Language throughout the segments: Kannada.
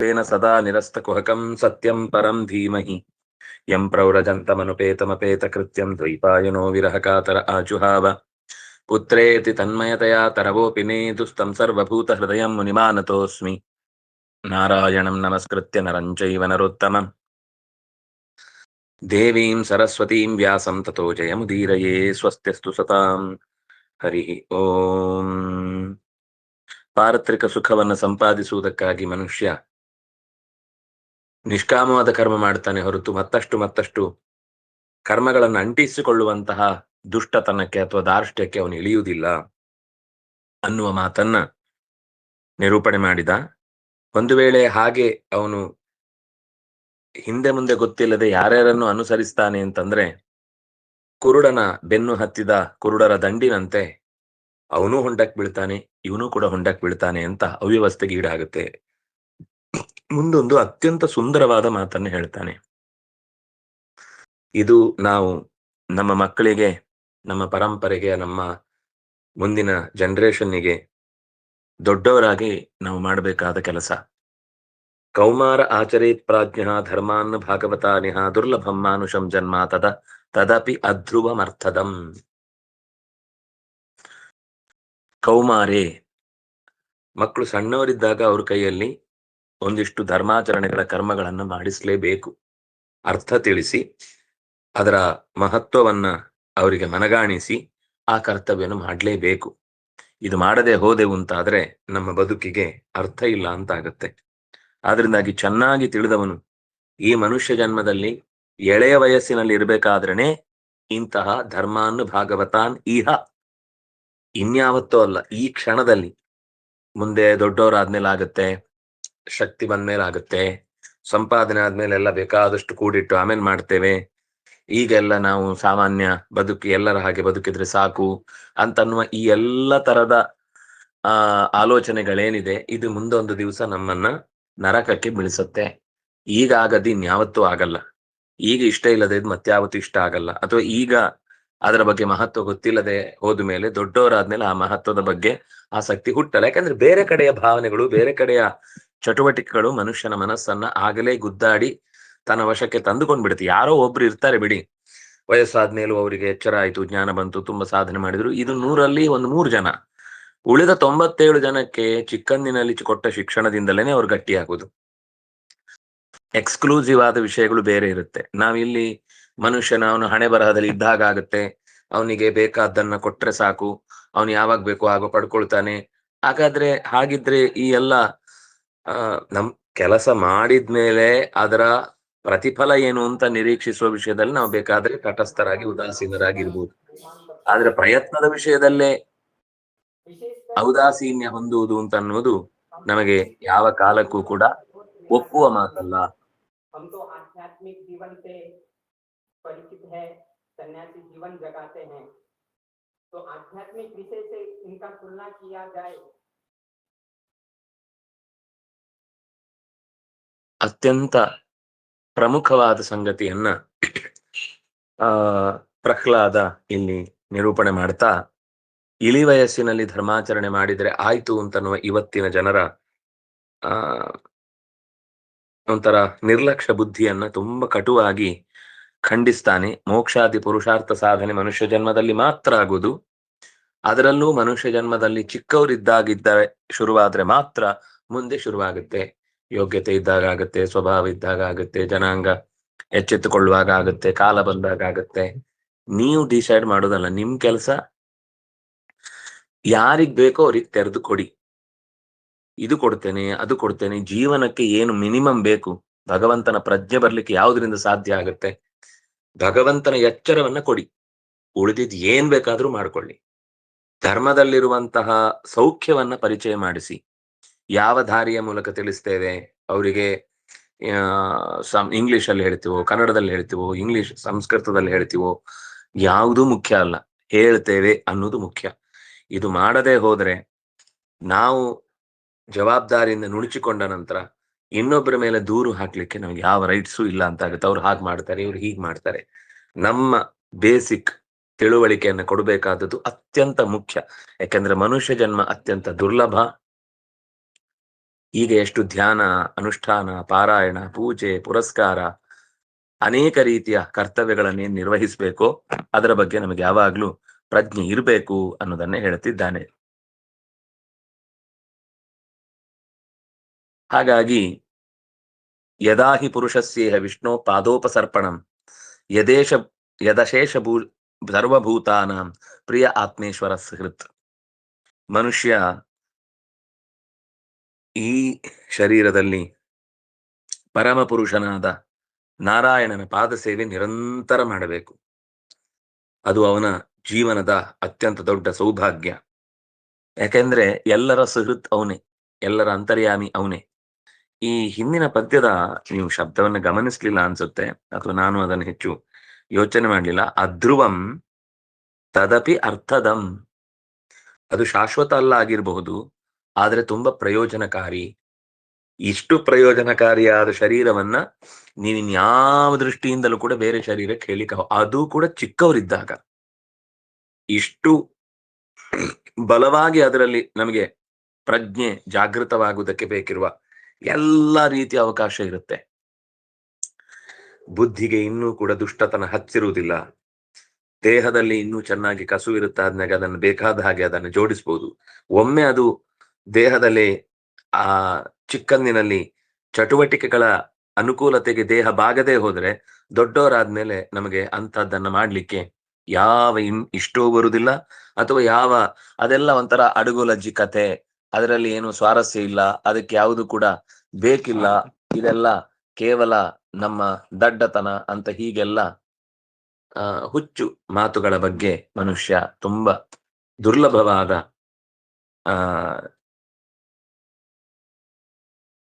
तेन सदा निरस्तकुहकं सत्यं परं धीमहि यं प्रव्रजन्तमनुपेतमपेतकृत्यं द्वैपायनो विरहकातर आजुहाव पुत्रेति तन्मयतया तरवोऽपि नेदुस्तं सर्वभूतहृदयं मुनिमानतोऽस्मि नारायणं नमस्कृत्य नरं चैव नरोत्तमम् देवीं सरस्वतीं व्यासं ततो जयमुदीरये स्वस्त्यस्तु सतां ಹರಿಃ ಓಂ ಪಾರತ್ರಿಕ ಸುಖವನ್ನು ಸಂಪಾದಿಸುವುದಕ್ಕಾಗಿ ಮನುಷ್ಯ ನಿಷ್ಕಾಮವಾದ ಕರ್ಮ ಮಾಡ್ತಾನೆ ಹೊರತು ಮತ್ತಷ್ಟು ಮತ್ತಷ್ಟು ಕರ್ಮಗಳನ್ನು ಅಂಟಿಸಿಕೊಳ್ಳುವಂತಹ ದುಷ್ಟತನಕ್ಕೆ ಅಥವಾ ದಾರ್ಷ್ಟ್ಯಕ್ಕೆ ಅವನು ಇಳಿಯುವುದಿಲ್ಲ ಅನ್ನುವ ಮಾತನ್ನ ನಿರೂಪಣೆ ಮಾಡಿದ. ಒಂದು ವೇಳೆ ಹಾಗೆ ಅವನು ಹಿಂದೆ ಮುಂದೆ ಗೊತ್ತಿಲ್ಲದೆ ಯಾರ್ಯಾರನ್ನು ಅನುಸರಿಸ್ತಾನೆ ಅಂತಂದ್ರೆ ಕುರುಡನ ಬೆನ್ನು ಹತ್ತಿದ ಕುರುಡರ ದಂಡಿನಂತೆ ಅವನು ಹೊಂಡಕ್ ಬೀಳ್ತಾನೆ, ಇವನು ಕೂಡ ಹೊಂಡಕ್ ಬೀಳ್ತಾನೆ ಅಂತ ಅವ್ಯವಸ್ಥೆಗೆ ಈಡಾಗುತ್ತೆ. ಮುಂದೊಂದು ಅತ್ಯಂತ ಸುಂದರವಾದ ಮಾತನ್ನು ಹೇಳ್ತಾನೆ. ಇದು ನಾವು ನಮ್ಮ ಮಕ್ಕಳಿಗೆ, ನಮ್ಮ ಪರಂಪರೆಗೆ, ನಮ್ಮ ಮುಂದಿನ ಜನರೇಷನ್ನಿಗೆ ದೊಡ್ಡವರಾಗಿ ನಾವು ಮಾಡಬೇಕಾದ ಕೆಲಸ. ಕೌಮಾರ ಆಚರೇತ್ ಪ್ರಾಜ್ಞ ಧರ್ಮಾನ್ ಭಾಗವತಾನಿಹ ದುರ್ಲಭಂ ಮಾನುಷಂ ಜನ್ಮ ತದ, ತದಪಿ ಅಧ್ರುವಮರ್ಥದಂ. ಕೌಮಾರೆ ಮಕ್ಕಳು ಸಣ್ಣವರಿದ್ದಾಗ ಅವ್ರ ಕೈಯಲ್ಲಿ ಒಂದಿಷ್ಟು ಧರ್ಮಾಚರಣೆಗಳ ಕರ್ಮಗಳನ್ನು ಮಾಡಿಸಲೇಬೇಕು. ಅರ್ಥ ತಿಳಿಸಿ, ಅದರ ಮಹತ್ವವನ್ನ ಅವರಿಗೆ ಮನಗಾಣಿಸಿ ಆ ಕರ್ತವ್ಯನ ಮಾಡಲೇಬೇಕು. ಇದು ಮಾಡದೆ ಹೋದೆವು ಅಂತಾದ್ರೆ ನಮ್ಮ ಬದುಕಿಗೆ ಅರ್ಥ ಇಲ್ಲ ಅಂತ ಆಗತ್ತೆ ಆದ್ರಿಂದಾಗಿ ಚೆನ್ನಾಗಿ ತಿಳಿದವನು ಈ ಮನುಷ್ಯ ಜನ್ಮದಲ್ಲಿ ಎಳೆಯ ವಯಸ್ಸಿನಲ್ಲಿ ಇರಬೇಕಾದ್ರೇನೆ ಇಂತಹ ಧರ್ಮಾನ್ ಭಾಗವತಾನ್ ಇಹ. ಇನ್ಯಾವತ್ತೂ ಅಲ್ಲ, ಈ ಕ್ಷಣದಲ್ಲಿ ಮುಂದೆ ದೊಡ್ಡವರಾದ್ಮೇಲೆ ಆಗತ್ತೆ ಶಕ್ತಿ ಬಂದ್ಮೇಲೆ ಆಗುತ್ತೆ ಸಂಪಾದನೆ ಆದ್ಮೇಲೆ ಎಲ್ಲ ಬೇಕಾದಷ್ಟು ಕೂಡಿಟ್ಟು ಆಮೇಲೆ ಮಾಡ್ತೇವೆ. ಈಗೆಲ್ಲ ನಾವು ಸಾಮಾನ್ಯ ಬದುಕಿ ಎಲ್ಲರ ಹಾಗೆ ಬದುಕಿದ್ರೆ ಸಾಕು ಅಂತನ್ನುವ ಈ ಎಲ್ಲ ತರದ, ಆ, ಆಲೋಚನೆಗಳೇನಿದೆ ಇದು ಮುಂದೊಂದು ದಿವಸ ನಮ್ಮನ್ನ ನರಕಕ್ಕೆ ಬೀಳಿಸುತ್ತೆ. ಈಗ ಆಗದ್ದು ಇನ್ಯಾವತ್ತೂ ಆಗಲ್ಲ. ಈಗ ಇಷ್ಟ ಇಲ್ಲದೆ ಮತ್ಯಾವತ್ತೂ ಇಷ್ಟ ಆಗಲ್ಲ. ಅಥವಾ ಈಗ ಅದರ ಬಗ್ಗೆ ಮಹತ್ವ ಗೊತ್ತಿಲ್ಲದೆ ಹೋದ ಮೇಲೆ ದೊಡ್ಡವರಾದ್ಮೇಲೆ ಆ ಮಹತ್ವದ ಬಗ್ಗೆ ಆಸಕ್ತಿ ಹುಟ್ಟಲ್ಲ. ಯಾಕಂದ್ರೆ ಬೇರೆ ಕಡೆಯ ಭಾವನೆಗಳು, ಬೇರೆ ಕಡೆಯ ಚಟುವಟಿಕೆಗಳು ಮನುಷ್ಯನ ಮನಸ್ಸನ್ನ ಆಗಲೇ ಗುದ್ದಾಡಿ ತನ್ನ ವಶಕ್ಕೆ ತಂದುಕೊಂಡ್ ಬಿಡುತ್ತೆ ಯಾರೋ ಒಬ್ರು ಇರ್ತಾರೆ ಬಿಡಿ. ವಯಸ್ಸಾದ್ಮೇಲೂ ಅವರಿಗೆ ಎಚ್ಚರ ಆಯ್ತು, ಜ್ಞಾನ ಬಂತು, ತುಂಬಾ ಸಾಧನೆ ಮಾಡಿದ್ರು. ಇದು ನೂರಲ್ಲಿ ಒಂದು ಮೂರು ಜನ. ಉಳಿದ ತೊಂಬತ್ತೇಳು ಜನಕ್ಕೆ ಚಿಕ್ಕಂದಿನಲ್ಲಿ ಕೊಟ್ಟ ಶಿಕ್ಷಣದಿಂದಲೇನೆ ಅವ್ರು ಆಗೋದು. ಎಕ್ಸ್ಕ್ಲೂಸಿವ್ ಆದ ವಿಷಯಗಳು ಬೇರೆ ಇರುತ್ತೆ. ನಾವಿಲ್ಲಿ ಮನುಷ್ಯನ ಅವನು ಹಣೆ ಬರಹದಲ್ಲಿ ಇದ್ದಾಗ ಆಗುತ್ತೆ. ಅವನಿಗೆ ಬೇಕಾದ್ದನ್ನ ಕೊಟ್ರೆ ಸಾಕು. ಅವನು ಯಾವಾಗ ಬೇಕು ಆಗ ಪಡ್ಕೊಳ್ತಾನೆ. ಹಾಗಾದ್ರೆ ಹಾಗಿದ್ರೆ ಈ ಎಲ್ಲ ನಮ್ ಕೆಲಸ ಮಾಡಿದ್ಮೇಲೆ ಅದರ ಪ್ರತಿಫಲ ಏನು ಅಂತ ನಿರೀಕ್ಷಿಸುವ ವಿಷಯದಲ್ಲಿ ನಾವು ಬೇಕಾದ್ರೆ ತಟಸ್ಥರಾಗಿ ಉದಾಸೀನರಾಗಿರ್ಬೋದು ಆದ್ರೆ ಪ್ರಯತ್ನದ ವಿಷಯದಲ್ಲೇ ಔದಾಸೀನ್ಯ ಹೊಂದುವುದು ಅಂತ ಅನ್ನೋದು ನಮಗೆ ಯಾವ ಕಾಲಕ್ಕೂ ಕೂಡ ಒಪ್ಪುವ ಮಾತಲ್ಲ हम तो आध्यात्मिक जीवन से परिचित है सन्यासी जीवन जगाते हैं तो आध्यात्मिक विषय से इनका तुलना किया जाए ಅತ್ಯಂತ ಪ್ರಮುಖವಾದ ಸಂಗತಿಯನ್ನ, ಆ, ಪ್ರಹ್ಲಾದ ಇಲ್ಲಿ ನಿರೂಪಣೆ ಮಾಡ್ತಾ, ಇಳಿ ವಯಸ್ಸಿನಲ್ಲಿ ಧರ್ಮಾಚರಣೆ ಮಾಡಿದರೆ ಆಯ್ತು ಅಂತನ್ನುವ ಇವತ್ತಿನ ಜನರ, ಆ, ಒಂಥರ ನಿರ್ಲಕ್ಷ್ಯ ಬುದ್ಧಿಯನ್ನ ತುಂಬಾ ಕಟುವಾಗಿ ಖಂಡಿಸ್ತಾನೆ. ಮೋಕ್ಷಾದಿ ಪುರುಷಾರ್ಥ ಸಾಧನೆ ಮನುಷ್ಯ ಜನ್ಮದಲ್ಲಿ ಮಾತ್ರ ಆಗುದು ಅದರಲ್ಲೂ ಮನುಷ್ಯ ಜನ್ಮದಲ್ಲಿ ಚಿಕ್ಕವರಿದ್ದಾಗಿದ್ದರೆ ಶುರುವಾದ್ರೆ ಮಾತ್ರ ಮುಂದೆ ಶುರುವಾಗುತ್ತೆ. ಯೋಗ್ಯತೆ ಇದ್ದಾಗ ಆಗುತ್ತೆ ಸ್ವಭಾವ ಇದ್ದಾಗ ಆಗುತ್ತೆ ಜನಾಂಗ ಎಚ್ಚೆತ್ತುಕೊಳ್ಳುವಾಗ ಆಗುತ್ತೆ ಕಾಲ ಬಂದಾಗ ಆಗುತ್ತೆ ನೀವು ಡಿಸೈಡ್ ಮಾಡೋದಲ್ಲ, ನಿಮ್ ಕೆಲಸ ಯಾರಿಗ್ ಬೇಕೋ ಅವ್ರಿಗೆ ತೆರೆದು ಕೊಡಿ. ಇದು ಕೊಡ್ತೇನೆ, ಅದು ಕೊಡ್ತೇನೆ, ಜೀವನಕ್ಕೆ ಏನು ಮಿನಿಮಮ್ ಬೇಕು, ಭಗವಂತನ ಪ್ರಜ್ಞೆ ಬರ್ಲಿಕ್ಕೆ ಯಾವುದರಿಂದ ಸಾಧ್ಯ ಆಗುತ್ತೆ, ಭಗವಂತನ ಎಚ್ಚರವನ್ನ ಕೊಡಿ. ಉಳಿದಿದ್ ಏನ್ ಬೇಕಾದ್ರೂ ಮಾಡ್ಕೊಳ್ಳಿ. ಧರ್ಮದಲ್ಲಿರುವಂತಹ ಸೌಖ್ಯವನ್ನ ಪರಿಚಯ ಮಾಡಿಸಿ. ಯಾವ ದಾರಿಯ ಮೂಲಕ ತಿಳಿಸ್ತೇವೆ? ಅವರಿಗೆ ಇಂಗ್ಲಿಷ್ ಅಲ್ಲಿ ಹೇಳ್ತೀವೋ, ಕನ್ನಡದಲ್ಲಿ ಹೇಳ್ತೀವೋ, ಇಂಗ್ಲಿಷ್ ಸಂಸ್ಕೃತದಲ್ಲಿ ಹೇಳ್ತೀವೋ, ಯಾವುದೂ ಮುಖ್ಯ ಅಲ್ಲ. ಹೇಳ್ತೇವೆ ಅನ್ನೋದು ಮುಖ್ಯ. ಇದು ಮಾಡದೆ ಹೋದ್ರೆ ನಾವು ಜವಾಬ್ದಾರಿಯಿಂದ ನುಣುಚಿಕೊಂಡ ನಂತರ ಇನ್ನೊಬ್ಬರ ಮೇಲೆ ದೂರು ಹಾಕ್ಲಿಕ್ಕೆ ನಮ್ಗೆ ಯಾವ ರೈಟ್ಸು ಇಲ್ಲ ಅಂತ ಆಗುತ್ತೆ ಅವ್ರು ಹಾಗೆ ಮಾಡ್ತಾರೆ, ಇವ್ರು ಹೀಗೆ ಮಾಡ್ತಾರೆ. ನಮ್ಮ ಬೇಸಿಕ್ ತಿಳುವಳಿಕೆಯನ್ನು ಕೊಡಬೇಕಾದದ್ದು ಅತ್ಯಂತ ಮುಖ್ಯ. ಯಾಕಂದ್ರೆ ಮನುಷ್ಯ ಜನ್ಮ ಅತ್ಯಂತ ದುರ್ಲಭ. ಈಗ ಎಷ್ಟು ಧ್ಯಾನ, ಅನುಷ್ಠಾನ, ಪಾರಾಯಣ, ಪೂಜೆ, ಪುರಸ್ಕಾರ, ಅನೇಕ ರೀತಿಯ ಕರ್ತವ್ಯಗಳನ್ನೇ ನಿರ್ವಹಿಸಬೇಕೋ. ಅದರ ಬಗ್ಗೆ ನಮಗೆ ಯಾವಾಗ್ಲೂ ಪ್ರಜ್ಞೆ ಇರಬೇಕು ಅನ್ನೋದನ್ನೇ ಹೇಳುತ್ತಿದ್ದಾನೆ ಹಾಗಾಗಿ ಯದಾ ಹಿ ಪುರುಷಸ್ಯೇಹ ವಿಷ್ಣು ಪಾದೋಪಸರ್ಪಣಂ, ಯದೇಶ, ಯದಶೇಷ ಭೂ, ಸರ್ವಭೂತಾನಾಂ, ಪ್ರಿಯ ಆತ್ಮೇಶ್ವರ ಸಹೃತ್ ಮನುಷ್ಯ ಈ ಶರೀರದಲ್ಲಿ ಪರಮಪುರುಷನಾದ ನಾರಾಯಣನ ಪಾದ ಸೇವೆ ನಿರಂತರ ಮಾಡಬೇಕು. ಅದು ಅವನ ಜೀವನದ ಅತ್ಯಂತ ದೊಡ್ಡ ಸೌಭಾಗ್ಯ. ಯಾಕೆಂದ್ರೆ ಎಲ್ಲರ ಸುಹೃತ್ ಅವನೇ, ಎಲ್ಲರ ಅಂತರ್ಯಾಮಿ ಅವನೇ. ಈ ಹಿಂದಿನ ಪದ್ಯದ ನೀವು ಶಬ್ದವನ್ನು ಗಮನಿಸ್ಲಿಲ್ಲ ಅನ್ಸುತ್ತೆ, ಅಥವಾ ನಾನು ಅದನ್ನು ಹೆಚ್ಚು ಯೋಚನೆ ಮಾಡಲಿಲ್ಲ. ಅಧ್ರುವಂ ತದಪಿ ಅರ್ಥದಂ. ಅದು ಶಾಶ್ವತ ಅಲ್ಲ ಆಗಿರಬಹುದು ಆದ್ರೆ ತುಂಬಾ ಪ್ರಯೋಜನಕಾರಿ. ಇಷ್ಟು ಪ್ರಯೋಜನಕಾರಿಯಾದ ಶರೀರವನ್ನ ನೀವಿನ್ಯಾವ ದೃಷ್ಟಿಯಿಂದಲೂ ಕೂಡ ಬೇರೆ ಶರೀರಕ್ಕೆ ಹೇಳಿಕ ಅದು ಕೂಡ ಚಿಕ್ಕವರಿದ್ದಾಗ. ಇಷ್ಟು ಬಲವಾಗಿ ಅದರಲ್ಲಿ ನಮಗೆ ಪ್ರಜ್ಞೆ ಜಾಗೃತವಾಗುವುದಕ್ಕೆ ಬೇಕಿರುವ ಎಲ್ಲ ರೀತಿಯ ಅವಕಾಶ ಇರುತ್ತೆ. ಬುದ್ಧಿಗೆ ಇನ್ನೂ ಕೂಡ ದುಷ್ಟತನ ಹಚ್ಚಿರುವುದಿಲ್ಲ ದೇಹದಲ್ಲಿ ಇನ್ನೂ ಚೆನ್ನಾಗಿ ಕಸು ಇರುತ್ತೆ ಆದ್ಮೇಲೆ ಅದನ್ನು ಬೇಕಾದ ಹಾಗೆ ಅದನ್ನು ಜೋಡಿಸಬಹುದು ಒಮ್ಮೆ ಅದು ದೇಹದಲ್ಲಿ, ಆ, ಚಿಕ್ಕಂದಿನಲ್ಲಿ ಚಟುವಟಿಕೆಗಳ ಅನುಕೂಲತೆಗೆ ದೇಹ ಬಾಗದೆ ಹೋದ್ರೆ ದೊಡ್ಡವರಾದ್ಮೇಲೆ ನಮಗೆ ಅಂತದ್ದನ್ನ ಮಾಡ್ಲಿಕ್ಕೆ ಯಾವ ಇನ್, ಇಷ್ಟೋ ಬರುವುದಿಲ್ಲ ಅಥವಾ ಯಾವ, ಅದೆಲ್ಲ ಒಂಥರ ಅಡುಗುಲಜ್ಜಿ ಕತೆ ಅದರಲ್ಲಿ ಏನು ಸ್ವಾರಸ್ಯ ಇಲ್ಲ, ಅದಕ್ಕೆ ಯಾವುದು ಕೂಡ ಬೇಕಿಲ್ಲ. ಇದೆಲ್ಲ ಕೇವಲ ನಮ್ಮ ದಡ್ಡತನ ಅಂತ ಹೀಗೆಲ್ಲ ಹುಚ್ಚು ಮಾತುಗಳ ಬಗ್ಗೆ ಮನುಷ್ಯ ತುಂಬಾ ದುರ್ಲಭವಾದ, ಆ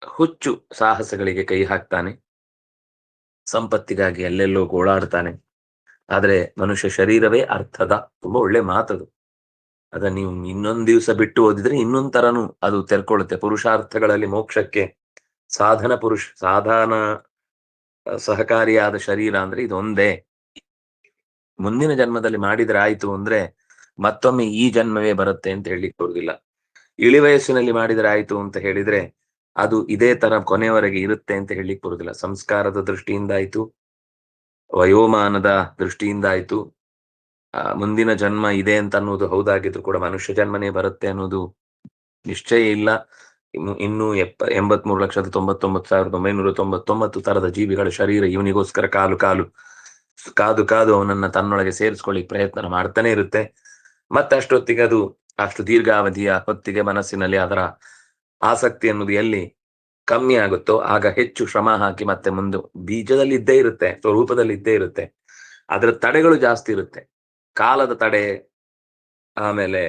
ಹುಚ್ಚು ಸಾಹಸಗಳಿಗೆ ಕೈ ಹಾಕ್ತಾನೆ. ಸಂಪತ್ತಿಗಾಗಿ ಎಲ್ಲೆಲ್ಲೋ ಗೋಳಾಡ್ತಾನೆ. ಆದ್ರೆ ಮನುಷ್ಯ ಶರೀರವೇ ಅರ್ಥದ ತುಂಬಾ ಒಳ್ಳೆ ಮಾತದು. ಅದನ್ನ ನೀವು ಇನ್ನೊಂದ್ ದಿವಸ ಬಿಟ್ಟು ಓದಿದ್ರೆ ಇನ್ನೊಂದ್ ತರನು ಅದು ತೆರ್ಕೊಳ್ಳುತ್ತೆ ಪುರುಷಾರ್ಥಗಳಲ್ಲಿ ಮೋಕ್ಷಕ್ಕೆ ಸಾಧನ ಪುರುಷ, ಸಾಧನ ಸಹಕಾರಿಯಾದ ಶರೀರ ಅಂದ್ರೆ ಇದೊಂದೇ. ಮುಂದಿನ ಜನ್ಮದಲ್ಲಿ ಮಾಡಿದ್ರೆ ಆಯ್ತು ಅಂದ್ರೆ ಮತ್ತೊಮ್ಮೆ ಈ ಜನ್ಮವೇ ಬರುತ್ತೆ ಅಂತ ಹೇಳಿ ಕೊಡುದಿಲ್ಲ ಇಳಿ ವಯಸ್ಸಿನಲ್ಲಿ ಮಾಡಿದ್ರೆ ಆಯ್ತು ಅಂತ ಹೇಳಿದ್ರೆ ಅದು ಇದೇ ತರ ಕೊನೆಯವರೆಗೆ ಇರುತ್ತೆ ಅಂತ ಹೇಳಲಿಕ್ಕೆ ಬರುದಿಲ್ಲ ಸಂಸ್ಕಾರದ ದೃಷ್ಟಿಯಿಂದ ಆಯ್ತು ವಯೋಮಾನದ ದೃಷ್ಟಿಯಿಂದ ಆಯ್ತು ಮುಂದಿನ ಜನ್ಮ ಇದೆ ಅಂತ ಅನ್ನೋದು ಹೌದಾಗಿದ್ರು ಕೂಡ ಮನುಷ್ಯ ಜನ್ಮನೇ ಬರುತ್ತೆ ಅನ್ನೋದು ನಿಶ್ಚಯ ಇಲ್ಲ. ಇನ್ನು ಎಪ್ಪ, ಎಂಬತ್ಮೂರು ಲಕ್ಷದ ತೊಂಬತ್ತೊಂಬತ್ತು ಸಾವಿರದ ಒಂಬೈನೂರ ತೊಂಬತ್ತೊಂಬತ್ತು ತರದ ಜೀವಿಗಳ ಶರೀರ ಇವನಿಗೋಸ್ಕರ ಕಾಲು ಕಾಲು, ಕಾದು ಕಾದು ಅವನನ್ನ ತನ್ನೊಳಗೆ ಸೇರಿಸ್ಕೊಳ್ಳಿಕ್ ಪ್ರಯತ್ನ ಮಾಡ್ತಾನೆ ಇರುತ್ತೆ. ಮತ್ತೆ ಅಷ್ಟೊತ್ತಿಗೆ ಅದು ಅಷ್ಟು ದೀರ್ಘಾವಧಿಯ ಹೊತ್ತಿಗೆ ಮನಸ್ಸಿನಲ್ಲಿ ಅದರ ಆಸಕ್ತಿ ಅನ್ನೋದು ಎಲ್ಲಿ ಕಮ್ಮಿ ಆಗುತ್ತೋ, ಆಗ ಹೆಚ್ಚು ಶ್ರಮ ಹಾಕಿ ಮತ್ತೆ ಮುಂದೆ ಬೀಜದಲ್ಲಿ ಇದ್ದೇ ಇರುತ್ತೆ, ಸ್ವರೂಪದಲ್ಲಿ ಇದ್ದೇ ಇರುತ್ತೆ. ಅದರ ತಡೆಗಳು ಜಾಸ್ತಿ ಇರುತ್ತೆ. ಕಾಲದ ತಡೆ, ಆಮೇಲೆ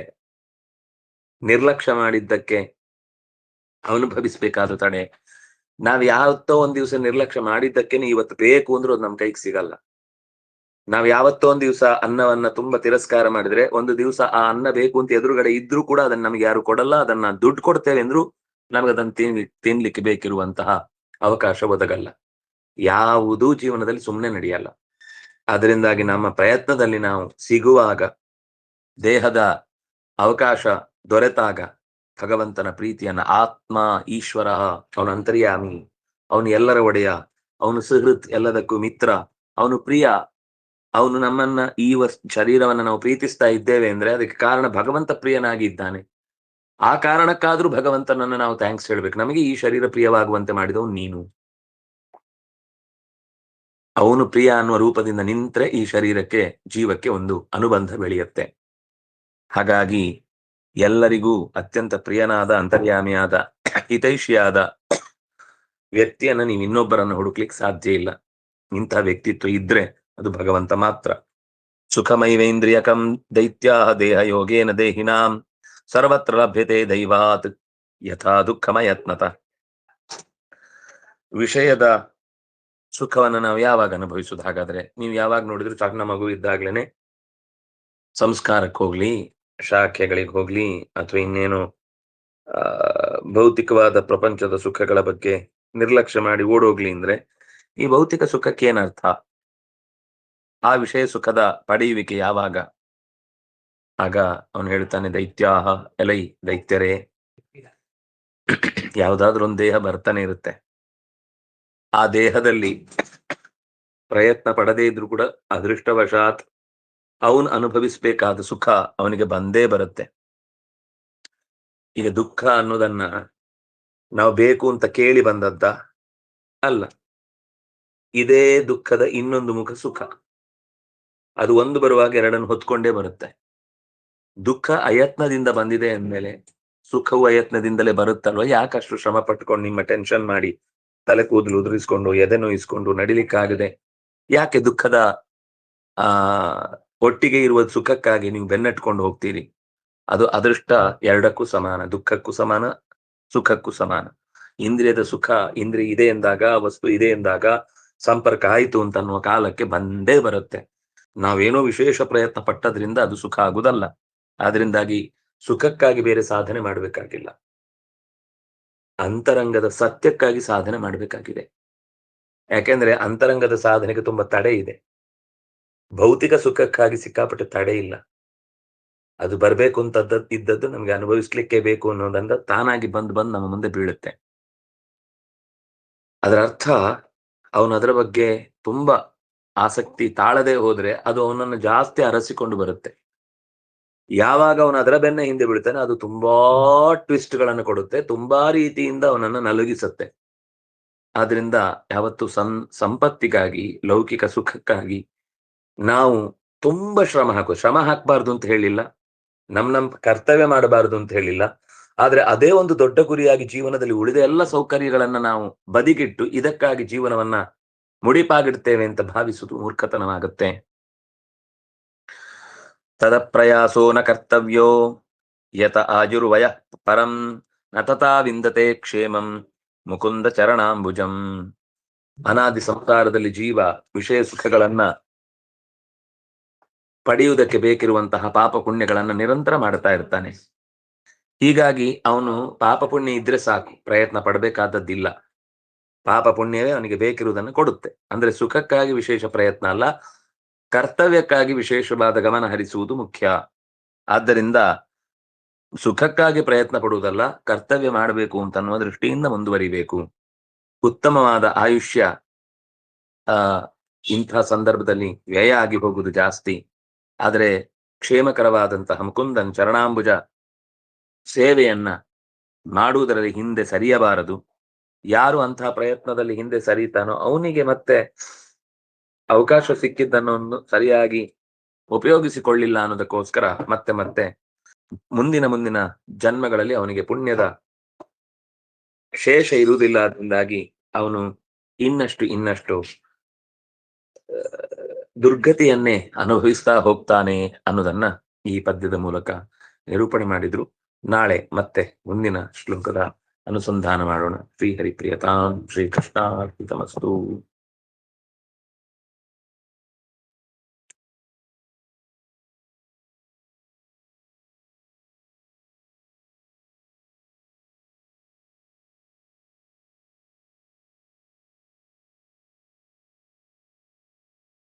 ನಿರ್ಲಕ್ಷ್ಯ ಮಾಡಿದ್ದಕ್ಕೆ ಅನುಭವಿಸ್ಬೇಕಾದ ತಡೆ. ನಾವ್ ಯಾವತ್ತೋ ಒಂದ್ ದಿವಸ ನಿರ್ಲಕ್ಷ್ಯ ಮಾಡಿದ್ದಕ್ಕೇನೆ ಇವತ್ತು ಬೇಕು ಅಂದ್ರೂ ಅದು ನಮ್ ಕೈಗೆ ಸಿಗಲ್ಲ. ನಾವ್ ಯಾವತ್ತೋ ಒಂದ್ ದಿವಸ ಅನ್ನವನ್ನ ತುಂಬಾ ತಿರಸ್ಕಾರ ಮಾಡಿದ್ರೆ ಒಂದು ದಿವಸ ಆ ಅನ್ನ ಬೇಕು ಅಂತ ಎದುರುಗಡೆ ಇದ್ರೂ ಕೂಡ ಅದನ್ನ ನಮ್ಗೆ ಯಾರು ಕೊಡಲ್ಲ, ಅದನ್ನ ದುಡ್ಡು ಕೊಡ್ತೇವೆ ಅಂದ್ರು ನಮ್ಗೆ ಅದನ್ನು ತಿನ್, ತಿನ್ಲಿಕ್ಕೆ ಬೇಕಿರುವಂತಹ ಅವಕಾಶ ಒದಗಲ್ಲ. ಯಾವುದೂ ಜೀವನದಲ್ಲಿ ಸುಮ್ಮನೆ ನಡೆಯಲ್ಲ. ಅದರಿಂದಾಗಿ ನಮ್ಮ ಪ್ರಯತ್ನದಲ್ಲಿ ನಾವು ಸಿಗುವಾಗ, ದೇಹದ ಅವಕಾಶ ದೊರೆತಾಗ ಭಗವಂತನ ಪ್ರೀತಿಯನ್ನ ಆತ್ಮ ಈಶ್ವರ, ಅವನ ಅಂತರ್ಯಾಮಿ, ಅವನು ಎಲ್ಲರ ಒಡೆಯ, ಅವನು ಸುಹೃತ್ ಎಲ್ಲದಕ್ಕೂ ಮಿತ್ರ, ಅವನು ಪ್ರಿಯ, ಅವನು ನಮ್ಮನ್ನ ಈ ವಸ್ ಶರೀರವನ್ನ ನಾವು ಪ್ರೀತಿಸ್ತಾ ಇದ್ದೇವೆ ಅಂದ್ರೆ ಅದಕ್ಕೆ ಕಾರಣ ಭಗವಂತ ಪ್ರಿಯನಾಗಿದ್ದಾನೆ ಆ ಕಾರಣಕ್ಕಾದ್ರೂ ಭಗವಂತನನ್ನ ನಾವು ಥ್ಯಾಂಕ್ಸ್ ಹೇಳ್ಬೇಕು. ನಮಗೆ ಈ ಶರೀರ ಪ್ರಿಯವಾಗುವಂತೆ ಮಾಡಿದವನು ನೀನು. ಅವನು ಪ್ರಿಯ ಅನ್ನುವ ರೂಪದಿಂದ ನಿಂತ್ರೆ ಈ ಶರೀರಕ್ಕೆ, ಜೀವಕ್ಕೆ ಒಂದು ಅನುಬಂಧ ಬೆಳೆಯುತ್ತೆ. ಹಾಗಾಗಿ ಎಲ್ಲರಿಗೂ ಅತ್ಯಂತ ಪ್ರಿಯನಾದ, ಅಂತರ್ಯಾಮಿಯಾದ, ಹಿತೈಷಿಯಾದ ವ್ಯಕ್ತಿಯನ್ನ ನೀವು ಇನ್ನೊಬ್ಬರನ್ನು ಹುಡುಕ್ಲಿಕ್ಕೆ ಸಾಧ್ಯ ಇಲ್ಲ. ಇಂಥ ವ್ಯಕ್ತಿತ್ವ ಇದ್ರೆ ಅದು ಭಗವಂತ ಮಾತ್ರ. ಸುಖಮೈವೇಂದ್ರಿಯಕಂ ದೈತ್ಯಾ ದೇಹ ಯೋಗೇನ ದೇಹಿನಾಂ ಸರ್ವತ್ರ ಲಭ್ಯತೆ ದೈವಾತ್ ಯಥಾ ದುಃಖಮಯತ್ನತ. ವಿಷಯದ ಸುಖವನ್ನು ನಾವು ಯಾವಾಗ ಅನುಭವಿಸುದು ಹಾಗಾದ್ರೆ ನೀವು ಯಾವಾಗ ನೋಡಿದ್ರು ಸಣ್ಣ ಮಗು ಇದ್ದಾಗ್ಲೇನೆ ಸಂಸ್ಕಾರಕ್ಕೆ ಹೋಗ್ಲಿ, ಶಾಖೆಗಳಿಗೆ ಹೋಗ್ಲಿ, ಅಥವಾ ಇನ್ನೇನು ಭೌತಿಕವಾದ ಪ್ರಪಂಚದ ಸುಖಗಳ ಬಗ್ಗೆ ನಿರ್ಲಕ್ಷ್ಯ ಮಾಡಿ ಓಡೋಗ್ಲಿ ಅಂದ್ರೆ ಈ ಭೌತಿಕ ಸುಖಕ್ಕೆ ಏನರ್ಥ ಆ ವಿಷಯ ಸುಖದ ಪಡೆಯುವಿಕೆ ಯಾವಾಗ? ಆಗ ಅವನು ಹೇಳ್ತಾನೆ ದೈತ್ಯಾಹ, ಎಲೈ, ದೈತ್ಯರೇ. ಯಾವುದಾದ್ರೂ ಒಂದು ದೇಹ ಬರ್ತಾನೆ ಇರುತ್ತೆ. ಆ ದೇಹದಲ್ಲಿ ಪ್ರಯತ್ನ ಪಡದೇ ಇದ್ರು ಕೂಡ ಅದೃಷ್ಟವಶಾತ್ ಅವನು ಅನುಭವಿಸ್ಬೇಕಾದ ಸುಖ ಅವನಿಗೆ ಬಂದೇ ಬರುತ್ತೆ. ಈಗ ದುಃಖ ಅನ್ನೋದನ್ನ ನಾವು ಬೇಕು ಅಂತ ಕೇಳಿ ಬಂದದ್ದ ಅಲ್ಲ. ಇದೇ ದುಃಖದ ಇನ್ನೊಂದು ಮುಖ ಸುಖ. ಅದು ಒಂದು ಬರುವಾಗ ಎರಡನ್ನು ಹೊತ್ಕೊಂಡೇ ಬರುತ್ತೆ. ದುಃಖ ಅಯತ್ನದಿಂದ ಬಂದಿದೆ ಅಂದ್ಮೇಲೆ, ಸುಖವು ಅಯತ್ನದಿಂದಲೇ ಬರುತ್ತಲ್ವ? ಯಾಕಷ್ಟು ಶ್ರಮ ಪಟ್ಕೊಂಡು ನಿಮ್ಮ ಟೆನ್ಷನ್ ಮಾಡಿ ತಲೆ ಕೂದಲು ಉದುರಿಸ್ಕೊಂಡು, ಎದೆ ನೋಯಿಸ್ಕೊಂಡು ನಡಿಲಿಕ್ಕಾಗದೆ? ಯಾಕೆ ದುಃಖದ, ಆ, ಒಟ್ಟಿಗೆ ಇರುವ ಸುಖಕ್ಕಾಗಿ ನೀವು ಬೆನ್ನಟ್ಕೊಂಡು ಹೋಗ್ತೀರಿ? ಅದು ಅದೃಷ್ಟ ಎರಡಕ್ಕೂ ಸಮಾನ, ದುಃಖಕ್ಕೂ ಸಮಾನ, ಸುಖಕ್ಕೂ ಸಮಾನ. ಇಂದ್ರಿಯದ ಸುಖ ಇಂದ್ರಿಯ ಇದೆ ಎಂದಾಗ, ವಸ್ತು ಇದೆ ಎಂದಾಗ ಸಂಪರ್ಕ ಆಯಿತು ಅಂತ ಅನ್ನುವ ಕಾಲಕ್ಕೆ ಬಂದೇ ಬರುತ್ತೆ. ನಾವೇನೋ ವಿಶೇಷ ಪ್ರಯತ್ನ ಪಟ್ಟದ್ರಿಂದ ಅದು ಸುಖ ಆಗುದಲ್ಲ. ಆದ್ರಿಂದಾಗಿ ಸುಖಕ್ಕಾಗಿ ಬೇರೆ ಸಾಧನೆ ಮಾಡಬೇಕಾಗಿಲ್ಲ. ಅಂತರಂಗದ ಸತ್ಯಕ್ಕಾಗಿ ಸಾಧನೆ ಮಾಡಬೇಕಾಗಿದೆ. ಯಾಕೆಂದ್ರೆ ಅಂತರಂಗದ ಸಾಧನೆಗೆ ತುಂಬಾ ತಡೆ ಇದೆ. ಭೌತಿಕ ಸುಖಕ್ಕಾಗಿ ಸಿಕ್ಕಾಪಟ್ಟೆ ತಡೆ ಇಲ್ಲ. ಅದು ಬರ್ಬೇಕು ಅಂತ ಇದ್ದದ್ದು ನಮ್ಗೆ ಅನುಭವಿಸ್ಲಿಕ್ಕೆ ಬೇಕು ಅನ್ನೋದಂದ ತಾನಾಗಿ ಬಂದು ಬಂದ್ ನಮ್ಮ ಮುಂದೆ ಬೀಳುತ್ತೆ. ಅದರ ಅರ್ಥ ಅವನು ಅದರ ಬಗ್ಗೆ ತುಂಬಾ ಆಸಕ್ತಿ ತಾಳದೆ ಹೋದ್ರೆ ಅದು ಅವನನ್ನು ಜಾಸ್ತಿ ಅರಸಿಕೊಂಡು ಬರುತ್ತೆ. ಯಾವಾಗ ಅವನು ಅದರ ಬೆನ್ನ ಹಿಂದೆ ಬಿಡ್ತಾನೆ ಅದು ತುಂಬಾ ಟ್ವಿಸ್ಟ್ಗಳನ್ನು ಕೊಡುತ್ತೆ, ತುಂಬಾ ರೀತಿಯಿಂದ ಅವನನ್ನ ನಲುಗಿಸುತ್ತೆ. ಆದ್ರಿಂದ ಯಾವತ್ತು ಸಂ, ಸಂಪತ್ತಿಗಾಗಿ, ಲೌಕಿಕ ಸುಖಕ್ಕಾಗಿ ನಾವು ತುಂಬಾ ಶ್ರಮ ಹಾಕು, ಶ್ರಮ ಹಾಕಬಾರ್ದು ಅಂತ ಹೇಳಿಲ್ಲ, ನಮ್ ನಮ್ ಕರ್ತವ್ಯ ಮಾಡಬಾರದು ಅಂತ ಹೇಳಿಲ್ಲ, ಆದ್ರೆ ಅದೇ ಒಂದು ದೊಡ್ಡ ಗುರಿಯಾಗಿ ಜೀವನದಲ್ಲಿ ಉಳಿದ ಎಲ್ಲ ಸೌಕರ್ಯಗಳನ್ನ ನಾವು ಬದಿಗಿಟ್ಟು ಇದಕ್ಕಾಗಿ ಜೀವನವನ್ನ ಮುಡಿಪಾಗಿಡ್ತೇವೆ ಅಂತ ಭಾವಿಸುವುದು ಮೂರ್ಖತನವಾಗುತ್ತೆ. ತದಪ್ರಯಾಸೋ ನ ಕರ್ತವ್ಯೋ ಯತ ಆಯುರ್ವಯ ಪರಂ ನ ತಥಾ ವಿಂದತೆ ಕ್ಷೇಮಂ ಮುಕುಂದ ಚರಣಾಂಬುಜಂ ಅನಾದಿ ಸಂಸಾರದಲ್ಲಿ ಜೀವ ವಿಷಯ ಸುಖಗಳನ್ನ ಪಡೆಯುವುದಕ್ಕೆ ಬೇಕಿರುವಂತಹ ಪಾಪ ಪುಣ್ಯಗಳನ್ನ ನಿರಂತರ ಮಾಡ್ತಾ ಇರ್ತಾನೆ. ಹೀಗಾಗಿ ಅವನು ಪಾಪ ಪುಣ್ಯ ಇದ್ರೆ ಸಾಕು, ಪ್ರಯತ್ನ ಪಡಬೇಕಾದದ್ದಿಲ್ಲ. ಪಾಪ ಪುಣ್ಯವೇ ಅವನಿಗೆ ಬೇಕಿರುವುದನ್ನು ಕೊಡುತ್ತೆ. ಅಂದ್ರೆ ಸುಖಕ್ಕಾಗಿ ವಿಶೇಷ ಪ್ರಯತ್ನ ಅಲ್ಲ ಕರ್ತವ್ಯಕ್ಕಾಗಿ ವಿಶೇಷವಾದ ಗಮನ ಹರಿಸುವುದು ಮುಖ್ಯ. ಆದ್ದರಿಂದ ಸುಖಕ್ಕಾಗಿ ಪ್ರಯತ್ನ ಪಡುವುದಲ್ಲ, ಕರ್ತವ್ಯ ಮಾಡಬೇಕು ಅಂತ ಅನ್ನುವ ದೃಷ್ಟಿಯಿಂದ ಮುಂದುವರಿಬೇಕು. ಉತ್ತಮವಾದ ಆಯುಷ್ಯ, ಆ ಇಂತಹ ಸಂದರ್ಭದಲ್ಲಿ ವ್ಯಯ ಆಗಿ ಹೋಗುವುದು ಜಾಸ್ತಿ. ಆದರೆ ಕ್ಷೇಮಕರವಾದಂತಹ ಮುಕುಂದನ್ ಚರಣಾಂಬುಜ ಸೇವೆಯನ್ನ ಮಾಡುವುದರಲ್ಲಿ ಹಿಂದೆ ಸರಿಯಬಾರದು. ಯಾರು ಅಂತಹ ಪ್ರಯತ್ನದಲ್ಲಿ ಹಿಂದೆ ಸರಿಯುತ್ತಾನೋ ಅವನಿಗೆ ಮತ್ತೆ ಅವಕಾಶ ಸಿಕ್ಕಿದ್ದನ್ನು ಸರಿಯಾಗಿ ಉಪಯೋಗಿಸಿಕೊಳ್ಳಿಲ್ಲ ಅನ್ನೋದಕ್ಕೋಸ್ಕರ ಮತ್ತೆ ಮತ್ತೆ ಮುಂದಿನ ಮುಂದಿನ ಜನ್ಮಗಳಲ್ಲಿ ಅವನಿಗೆ ಪುಣ್ಯದ ಶೇಷ ಇರುವುದಿಲ್ಲ ಅದರಿಂದಾಗಿ ಅವನು ಇನ್ನಷ್ಟು ಇನ್ನಷ್ಟು ದುರ್ಗತಿಯನ್ನೇ ಅನುಭವಿಸ್ತಾ ಹೋಗ್ತಾನೆ ಅನ್ನೋದನ್ನ ಈ ಪದ್ಯದ ಮೂಲಕ ನಿರೂಪಣೆ ಮಾಡಿದ್ರು. ನಾಳೆ ಮತ್ತೆ ಮುಂದಿನ ಶ್ಲೋಕದ ಅನುಸಂಧಾನ ಮಾಡೋಣ. ಶ್ರೀ ಹರಿಪ್ರಿಯತಾಂ ಶ್ರೀ ಕೃಷ್ಣ